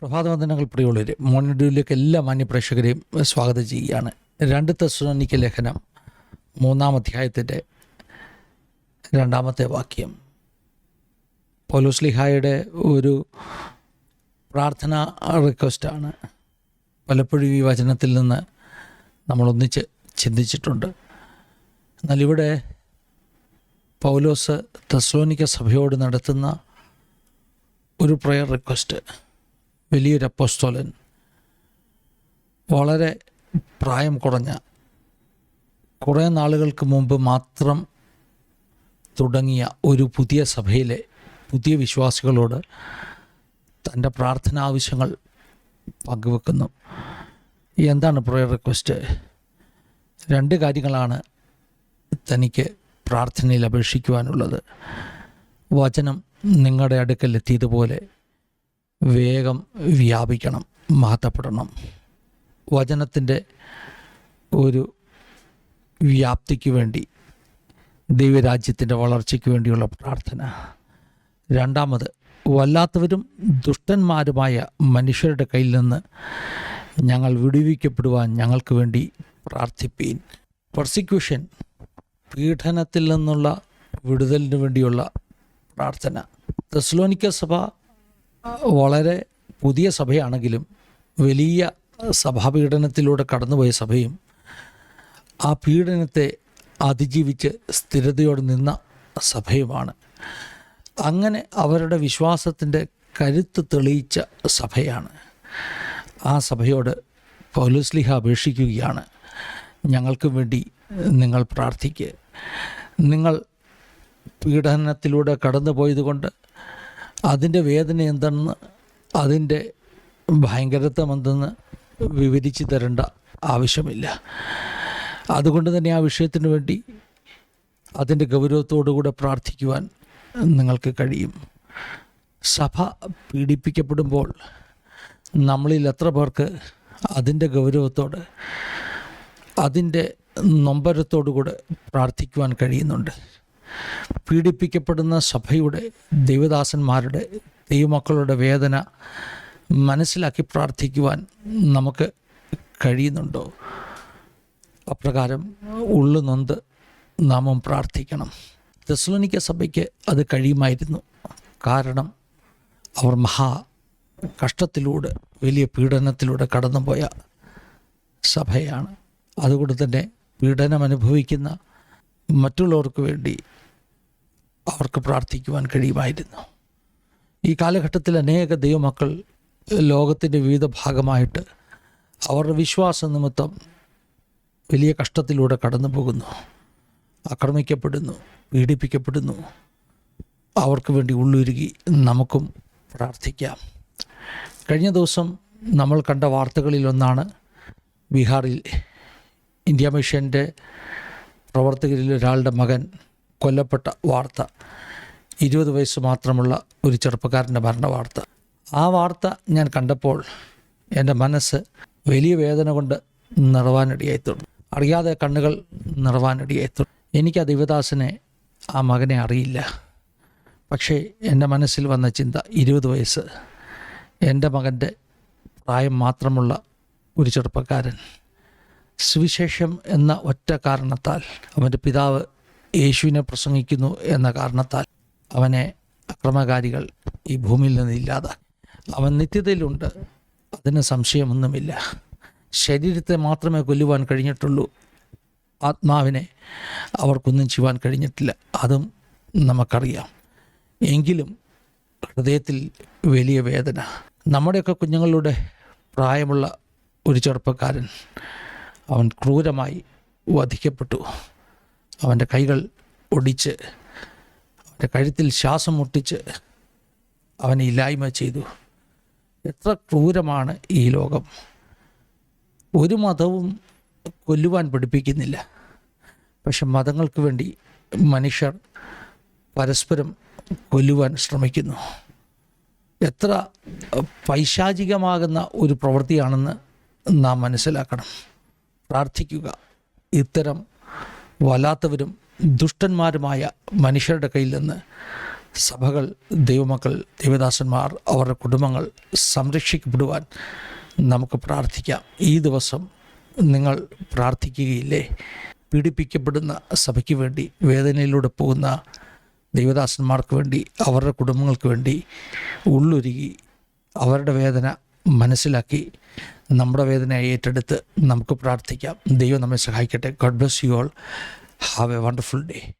പ്രഭാതവന്ദനങ്ങൾ പ്രിയുള്ളവർ മോണിഡ്യൂലിലേക്ക് എല്ലാ മാന്യപ്രേക്ഷകരെയും സ്വാഗതം ചെയ്യുകയാണ്. രണ്ട് തെസ്സലോനിക്ക ലേഖനം മൂന്നാം അധ്യായത്തിന്റെ രണ്ടാമത്തെ വാക്യം. പൗലോസ്ലിഹായുടെ ഒരു പ്രാർത്ഥന റിക്വസ്റ്റാണ്. പലപ്പോഴും ഈ വചനത്തിൽ നിന്ന് നമ്മളൊന്നിച്ച് ചിന്തിച്ചിട്ടുണ്ട്. എന്നാൽ ഇവിടെ പൗലോസ് തെസ്ലോനിക്ക സഭയോട് നടത്തുന്ന ഒരു പ്രയർ റിക്വസ്റ്റ് വലിയൊരു വളരെ പ്രായം കുറഞ്ഞ കുറേ നാളുകൾക്ക് മുമ്പ് മാത്രം തുടങ്ങിയ ഒരു പുതിയ സഭയിലെ പുതിയ വിശ്വാസികളോട് തന്റെ പ്രാർത്ഥന ആവശ്യങ്ങൾ പങ്കുവെക്കുന്നു. എന്താണ് പ്രയർ റിക്വസ്റ്റ് രണ്ട് കാര്യങ്ങളാണ് തനിക്ക് പ്രാർത്ഥനയിൽ അപേക്ഷിക്കുവാനുള്ളത്. വചനം നിങ്ങളുടെ അടുക്കൽ എത്തിയതുപോലെ വേഗം വ്യാപിക്കണം മാറ്റപ്പെടണം വചനത്തിന്റെ ഒരു വ്യാപ്തിക്ക് വേണ്ടി ദൈവരാജ്യത്തിന്റെ വളർച്ചയ്ക്ക് വേണ്ടിയുള്ള പ്രാർത്ഥന. രണ്ടാമത് വല്ലാത്തവരും ദുഷ്ടന്മാരുമായ മനുഷ്യരുടെ കയ്യിൽ നിന്ന് ഞങ്ങൾ വിടുവിക്കപ്പെടുവാൻ ഞങ്ങൾക്ക് വേണ്ടി പ്രാർത്ഥിപ്പീൻ. പ്രോസിക്യൂഷൻ പീഡനത്തിൽ നിന്നുള്ള വിടുതലിന് വേണ്ടിയുള്ള പ്രാർത്ഥന. തെസ്ലോനിക്ക സഭ വളരെ പുതിയ സഭയാണെങ്കിലും വലിയ സഭാപീഡനത്തിലൂടെ കടന്നുപോയ സഭയും ആ പീഡനത്തെ അതിജീവിച്ച് സ്ഥിരതയോടെ നിന്ന സഭയുമാണ്. അങ്ങനെ അവരുടെ വിശ്വാസത്തിന്റെ കരുത്ത് തെളിയിച്ച സഭയാണ്. ആ സഭയോട് പൗലുസ്ലിഹ അപേക്ഷിക്കുകയാണ്. ഞങ്ങൾക്ക് വേണ്ടി നിങ്ങൾ പ്രാർത്ഥിക്കുക നിങ്ങൾ പീഡനത്തിലൂടെ കടന്നുപോയതുകൊണ്ട് അതിന്റെ വേദന എന്തെന്ന് അതിന്റെ ഭയങ്കരത്വം എന്തെന്ന് വിവരിച്ചു തരേണ്ട ആവശ്യമില്ല. അതുകൊണ്ട് തന്നെ ആ വിഷയത്തിന് വേണ്ടി അതിന്റെ ഗൗരവത്തോടുകൂടെ പ്രാർത്ഥിക്കുവാൻ നിങ്ങൾക്ക് കഴിയും. സഭ പീഡിപ്പിക്കപ്പെടുമ്പോൾ നമ്മളിൽ എത്ര പേർക്ക് അതിന്റെ ഗൗരവത്തോട് അതിന്റെ നൊമ്പരത്തോടുകൂടെ പ്രാർത്ഥിക്കുവാൻ കഴിയുന്നുണ്ട്. പീഡിപ്പിക്കപ്പെടുന്ന സഭയുടെ ദൈവദാസന്മാരുടെ ദൈവമക്കളുടെ വേദന മനസ്സിലാക്കി പ്രാർത്ഥിക്കുവാൻ നമുക്ക് കഴിയുന്നുണ്ടോ? അപ്രകാരം ഉള്ളു നൊന്ത് നാമം പ്രാർത്ഥിക്കണം. തെസ്ലോനിക്ക സഭയ്ക്ക് അത് കഴിയുമായിരുന്നു. കാരണം അവർ മഹാ കഷ്ടത്തിലൂടെ വലിയ പീഡനത്തിലൂടെ കടന്നുപോയ സഭയാണ്. അതുകൊണ്ട് തന്നെ പീഡനം അനുഭവിക്കുന്ന മറ്റുള്ളവർക്ക് വേണ്ടി അവർക്ക് പ്രാർത്ഥിക്കുവാൻ കഴിയുമായിരുന്നു. ഈ കാലഘട്ടത്തിൽ അനേക ദൈവമക്കൾ ലോകത്തിന്റെ വിവിധ ഭാഗമായിട്ട് അവരുടെ വിശ്വാസ നിമിത്തം വലിയ കഷ്ടത്തിലൂടെ കടന്നു പോകുന്നു ആക്രമിക്കപ്പെടുന്നു പീഡിപ്പിക്കപ്പെടുന്നു. അവർക്ക് വേണ്ടി ഉള്ളുരുകി നമുക്കും പ്രാർത്ഥിക്കാം. കഴിഞ്ഞ ദിവസം നമ്മൾ കണ്ട വാർത്തകളിലൊന്നാണ് ബീഹാറിൽ ഇന്ത്യ മിഷന്റെ പ്രവർത്തകരിൽ ഒരാളുടെ മകൻ കൊല്ലപ്പെട്ട വാർത്ത. ഇരുപത് വയസ്സ് മാത്രമുള്ള ഒരു ചെറുപ്പക്കാരന്റെ മരണ വാർത്ത ആ വാർത്ത ഞാൻ കണ്ടപ്പോൾ എന്റെ മനസ്സ് വലിയ വേദന കൊണ്ട് നിറവാനടിയായി തുടങ്ങി. അറിയാതെ കണ്ണുകൾ നിറവാനടിയായി തുടങ്ങി. എനിക്ക് ആ ദേവദാസിനെ ആ മകനെ അറിയില്ല. പക്ഷേ എന്റെ മനസ്സിൽ വന്ന ചിന്ത ഇരുപത് വയസ്സ് എന്റെ മകന്റെ പ്രായം മാത്രമുള്ള ഒരു ചെറുപ്പക്കാരൻ സുവിശേഷം എന്ന ഒറ്റ കാരണത്താൽ അവന്റെ പിതാവ് യേശുവിനെ പ്രസംഗിക്കുന്നു എന്ന കാരണത്താൽ അവനെ അക്രമകാരികൾ ഈ ഭൂമിയിൽ നിന്ന് ഇല്ലാതെ അവൻ നിത്യതയിലുണ്ട്. അതിന് സംശയമൊന്നുമില്ല. ശരീരത്തെ മാത്രമേ കൊല്ലുവാൻ കഴിഞ്ഞിട്ടുള്ളൂ. ആത്മാവിനെ അവർക്കൊന്നും ചെയ്യുവാൻ കഴിഞ്ഞിട്ടില്ല. അതും നമുക്കറിയാം. എങ്കിലും ഹൃദയത്തിൽ വലിയ വേദന. നമ്മുടെയൊക്കെ കുഞ്ഞുങ്ങളുടെ പ്രായമുള്ള ഒരു ചെറുപ്പക്കാരൻ അവൻ ക്രൂരമായി വധിക്കപ്പെട്ടു. അവന്റെ കൈകൾ ഒടിച്ച് അവന്റെ കഴുത്തിൽ ശ്വാസം മുട്ടിച്ച് അവനെ ഇല്ലായ്മ ചെയ്തു. എത്ര ക്രൂരമാണ് ഈ ലോകം. ഒരു മതവും കൊല്ലുവാൻ പഠിപ്പിക്കുന്നില്ല. പക്ഷെ മതങ്ങൾക്ക് വേണ്ടി മനുഷ്യർ പരസ്പരം കൊല്ലുവാൻ ശ്രമിക്കുന്നു. എത്ര പൈശാചികമാകുന്ന ഒരു പ്രവൃത്തിയാണെന്ന് നാം മനസ്സിലാക്കണം. പ്രാർത്ഥിക്കുക. ഇത്തരം വല്ലാത്തവരും ദുഷ്ടന്മാരുമായ മനുഷ്യരുടെ കയ്യിൽ നിന്ന് സഭകൾ ദൈവമക്കൾ ദൈവദാസന്മാർ അവരുടെ കുടുംബങ്ങൾ സംരക്ഷിക്കപ്പെടുവാൻ നമുക്ക് പ്രാർത്ഥിക്കാം. ഈ ദിവസം നിങ്ങൾ പ്രാർത്ഥിക്കുകയില്ലേ? പീഡിപ്പിക്കപ്പെടുന്ന സഭയ്ക്ക് വേണ്ടി വേദനയിലൂടെ പോകുന്ന ദൈവദാസന്മാർക്ക് വേണ്ടി അവരുടെ കുടുംബങ്ങൾക്ക് വേണ്ടി ഉള്ളൊരുകി അവരുടെ വേദന മനസ്സിലാക്കി നമ്മുടെ വേദന ഏറ്റെടുത്ത് നമുക്ക് പ്രാർത്ഥിക്കാം. ദൈവം നമ്മെ സഹായിക്കട്ടെ. God bless you all have a wonderful day